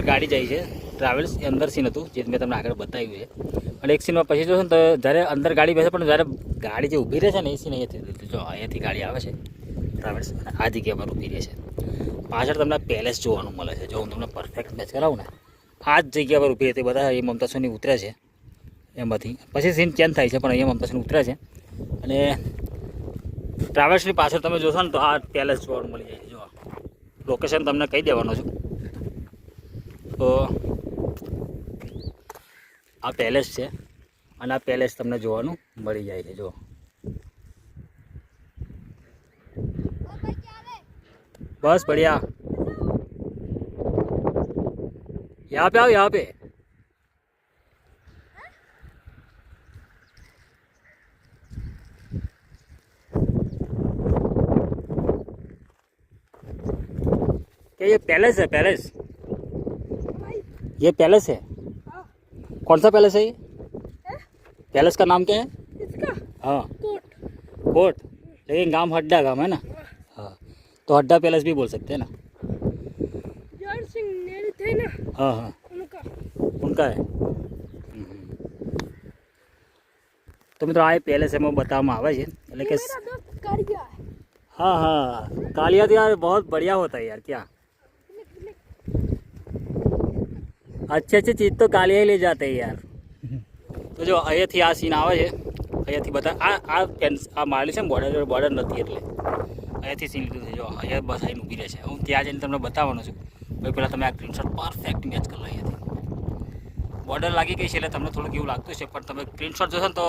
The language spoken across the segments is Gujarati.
અંદર ગાડી જાય છે ટ્રાવેલ્સ અંદર સીન હતું, જે મેં તમને આગળ બતાવ્યું છે. અને એક સીનમાં પછી જોશો ને તો જ્યારે અંદર ગાડી બેસે, પણ જ્યારે ગાડી જે ઊભી રહે છે ને એ સીન અહીંયાથી જો અહીંયાથી ગાડી આવે છે ટ્રાવેલ્સ અને આ જગ્યા પર ઊભી રહે છે પાછળ તમને પેલેસ જોવાનું મળે છે, જો હું તમને પરફેક્ટ મેચ કરાવું ને, આ જ જગ્યા પર ઊભી હતી બધા એ મમતા સોની ઉતરે છે, એમાંથી. પછી સીન ચેન્જ થાય છે, પણ અહીંયા મમતા સોની ઉતરે છે. અને ટ્રાવેલ્સની પાછળ તમે જોશો ને તો આ પેલેસ જોવાનું મળી જાય છે, જો લોકેશન તમને કહી દેવાનો છું. તો આ પેલેસ છે અને આ પેલેસ તમને જોવાનું મળી જાય છે જો બસ बढ़िया यहाँ पे आओ यहाँ पे क्या ये पैलेस है पैलेस ये पैलेस है। हाँ। कौन सा पैलेस है ये? हाँ? पैलेस का नाम क्या है? इसका? हाँ। कोट। लेकिन गाँव हड्डा गाँव है ना? हाँ।, हाँ। तो हड्डा पैलेस भी बोल सकते हैं ना? जॉर्ज सिंह थे ना? हाँ हाँ। उनका। उनका है। तो मित्र आए पहले से मैं बताऊँ आवाज़ जी लेकिन हाँ हाँ। कालिया तो यार बहुत बढ़िया होता है यार क्या? अच्छी अच्छी चीज़ तो कालिया ही ले जाते हैं यार તો જો અહીંયાથી આ સીન આવે છે અહીંયાથી બતા આ આ પેન આ મારેલી છે ને બોર્ડર બોર્ડર નથી એટલે અહીંયાથી સીન લીધું છે જો અહીંયા બસ આવીને ઊભી રહે છે હું ત્યાં જઈને તમને બતાવવાનો છું ભાઈ પહેલાં તમે આ સ્ક્રીનશોટ પરફેક્ટ મેચ કરી લો અહીંયાથી બોર્ડર લાગી ગઈ છે એટલે તમને થોડુંક એવું લાગતું છે પણ તમે સ્ક્રીનશોટ જોશો ને તો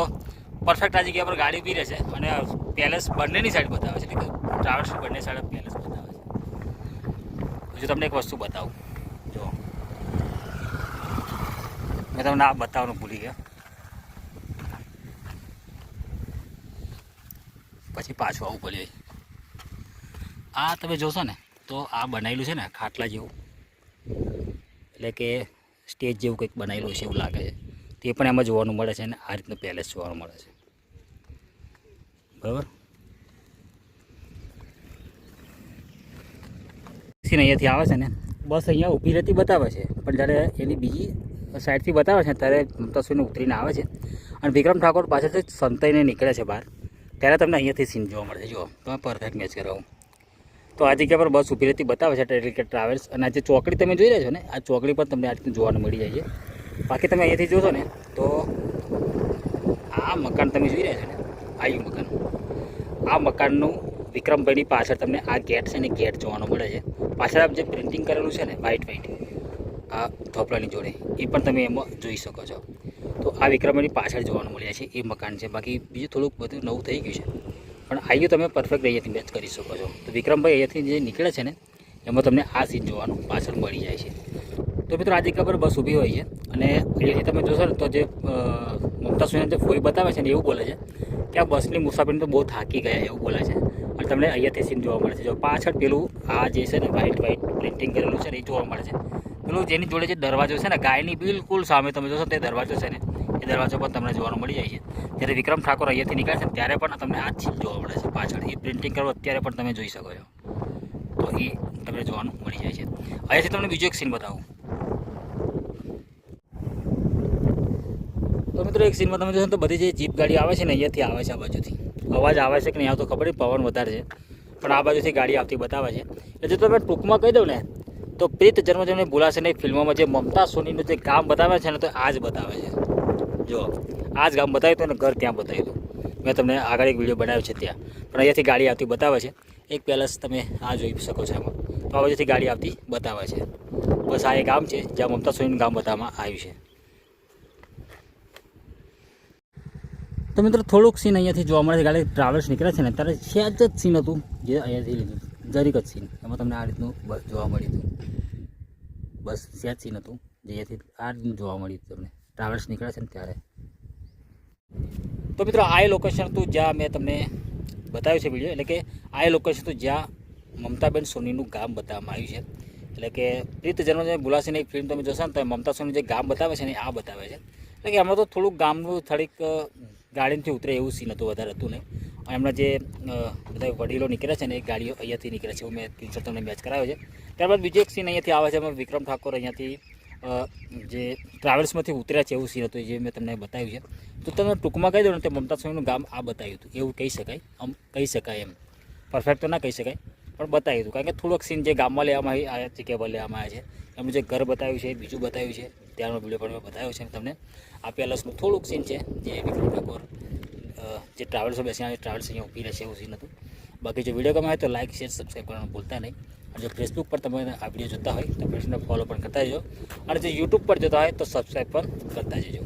પરફેક્ટ આ જગ્યા પર ગાડી ઊભી રહેશે અને પેલેસ બંનેની સાઈડ બતાવે છે એટલે કે ટ્રાવેલ્સ બંને સાઈડ પેલેસ બતાવે છે હજુ તમને એક વસ્તુ બતાવું મેં તમને આ બતાવવાનું ભૂલી ગયો. પછી પાછું આવું પડે આ તમે જોશો ને, તો આ બનાવેલું છે ને, ખાટલા જેવું. એટલે કે સ્ટેજ જેવું કંઈક બનાવેલું છે એવું લાગે છે. તે પણ એમાં જોવાનું મળે છે અને આ રીતનું પેલેસ જોવાનું મળે છે. બરાબર? અહીંયાથી આવે છે ને, બસ અહીંયા ઊભી રહેતી બતાવે છે. પણ જ્યારે એની બીજી સાઈડથી બતાવે છે, ત્યારે તસવીરને ઉતરીને આવે છે. અને વિક્રમ ઠાકોર પાછળથી સંતાઈને નીકળે છે બહાર. ત્યારે તમને અહીંયાથી સીન જોવા મળે છે. જુઓ, તમે પરફેક્ટ મેચ કરાવું તો આ જગ્યા પર બસ ઊભી રહેતી બતાવે છે એટલે કે ટ્રાવેલ્સ અને આ જે ચોકડી તમે જોઈ રહ્યા છો ને, આ ચોકડી પર તમને આ રીતનું જોવાનું મળી જાય છે. બાકી તમે અહીંયાથી જોશો ને, તો આ મકાન તમે જોઈ રહ્યા છો ને આયું મકાન. આ મકાનનું વિક્રમભાઈની પાછળ તમને આ ગેટ છે ને ગેટ જોવાનું મળે છે. પાછળ જે પ્રિન્ટિંગ કરેલું છે ને વ્હાઈટ વ્હાઈટ આ થોપલાની જોડે. એ પણ તમે એમાં જોઈ શકો છો. તો આ વિક્રમની પાછળ જોવાનું મળે છે, એ મકાન છે. બાકી બીજું થોડુંક બધું નવું થઈ ગયું છે. પણ આયુ તમે પરફેક્ટ અહીંયાથી મેચ કરી શકો છો. તો વિક્રમભાઈ અહીંયાથી જે નીકળે છે ને, એમાં તમને આ સીન જોવાનું પાછળ મળી જાય છે. તો મિત્રો આજે ખબર બસ ઊભી હોય છે અને અહીંયાથી તમે જોશો ને તો જે મમતા સુને જે ફોઈ બતાવે છે ને એવું બોલે છે કે આ બસની મુસાફરી તો બહુ થાકી ગયા એવું બોલે છે. અને તમને અહીંયાથી સીન જોવા મળે છે. જો પાછળ પેલું આ જે છે ને વ્હાઇટ વ્હાઇટ પ્રિન્ટિંગ કરેલું છે એ જોવા મળે છે. પેલું જેની જોડે જે દરવાજો છે ને, ગાયની બિલકુલ સામે તમે જોશો તે દરવાજો છે ને, એ દરવાજો પણ તમને જોવાનું મળી જાય છે. જ્યારે વિક્રમ ઠાકોર અહીંયાથી નીકળે ત્યારે પણ તમને આ ચીજ જોવા મળે છે પાછળ. એ પ્રિન્ટિંગ કરો, અત્યારે પણ તમે જોઈ શકો છો. તો એ તમને જોવાનું મળી જાય છે. અહીંયાથી તમને બીજો એક સીન બતાવું. તો મિત્રો, એક સીનમાં તમે જોશો તો બધી જે જીપ ગાડી આવે છે ને, અહીંયાથી આવે છે આ બાજુથી. અવાજ આવે છે કે નહીં આવતો ખબર નહીં, પવન વધારે છે. પણ આ બાજુથી ગાડી આવતી બતાવે છે. એટલે જો તમે ટૂંકમાં કહી દઉં ને તો પ્રીત જન્મજન્મની ભૂલાશે નહીં ફિલ્મોમાં જે મમતા સોનીનું જે ગામ બતાવે છે ને તો આ જ બતાવે છે. જો આ જ ગામ બતાવ્યું હતું અને ઘર ત્યાં બતાવ્યું હતું. મેં તમને આગળ એક વીડિયો બનાવ્યો છે ત્યાં. પણ અહીંયાથી ગાડી આવતી બતાવે છે. એક પેલેસ તમે આ જોઈ શકો છો એમાં. તો આ બાજુથી ગાડી આવતી બતાવે છે. બસ આ એક ગામ છે, જ્યાં મમતા સોનીનું ગામ બતાવવામાં આવ્યું છે. તો મિત્રો, થોડુંક સીન અહીંયાથી જોવા મળે છે. ગાડી ટ્રાવેલ્સ નીકળે છે ને, ત્યારે સહેજ જ સીન હતું જે અહીંયાથી લીધું. જરીક જ સીન એમાં તમને આ રીતનું જોવા મળ્યું હતું. બસ સહેજ સીન હતું, જે અહીંયાથી આ જોવા મળ્યું તમને. ટ્રાવેલ્સ નીકળે છે ને ત્યારે. તો મિત્રો, આ લોકેશન હતું જ્યાં મેં તમને બતાવ્યું છે વીડિયો એટલે કે આ લોકેશન હતું જ્યાં મમતાબેન સોનીનું ગામ બતાવવામાં આવ્યું છે. એટલે કે પ્રીત જન્મ ભૂલાસીની એક ફિલ્મ તમે જોશો ને, તો મમતા સોની જે ગામ બતાવે છે ને આ બતાવે છે. એટલે કે આમાં તો થોડુંક ગામનું થોડીક ગાડીમાંથી ઉતરે એવું સીન હતું, વધારે હતું નહીં. એમના જે બધા વડીલો નીકળ્યા છે ને, એ ગાડીઓ અહીંયાથી નીકળે છે, એવું મેં પિક્ચર તમને મેચ કરાવ્યો છે. ત્યારબાદ બીજો એક સીન અહીંયાથી આવે છે, એમાં વિક્રમ ઠાકોર અહીંયાથી જે ટ્રાવેલ્સમાંથી ઉતર્યા છે, એવું સીન હતું, જે મેં તમને બતાવ્યું છે. તો તમે ટૂંકમાં કહી દો ને, તો મમતા સ્વામીનું ગામ આ બતાવ્યું હતું. એવું કહી શકાય, આમ કહી શકાય એમ. પરફેક્ટ તો ના કહી શકાય, પણ બતાવ્યું હતું. કારણ કે થોડોક સીન જે ગામમાં લેવામાં આવી, આ જગ્યા લેવામાં આવ્યા છે, એમનું જે ઘર બતાવ્યું છે, બીજું બતાવ્યું છે. ત્યારનો વીડિયો પણ મેં બતાવ્યો છે તમને આ પેલેસનું થોડુંક સીન છે જે વિક્રમ ઠાકોર જે ટ્રાવેલ્સો બેસીને ટ્રાવેલ્સ અહીંયા ઊભી રહેશે એવું સીન હતું. બાકી જો વીડિયો ગમે હોય તો લાઇક શેર સબસ્ક્રાઈબ કરવાનું ભૂલતા નહીં. અને જો ફેસબુક પર તમે આ વીડિયો જોતા હોય તો ફેસબુકને ફોલો પણ કરતા જજો. અને જો યુટ્યુબ પર જોતા હોય તો સબસ્ક્રાઈબ પણ કરતા જજો.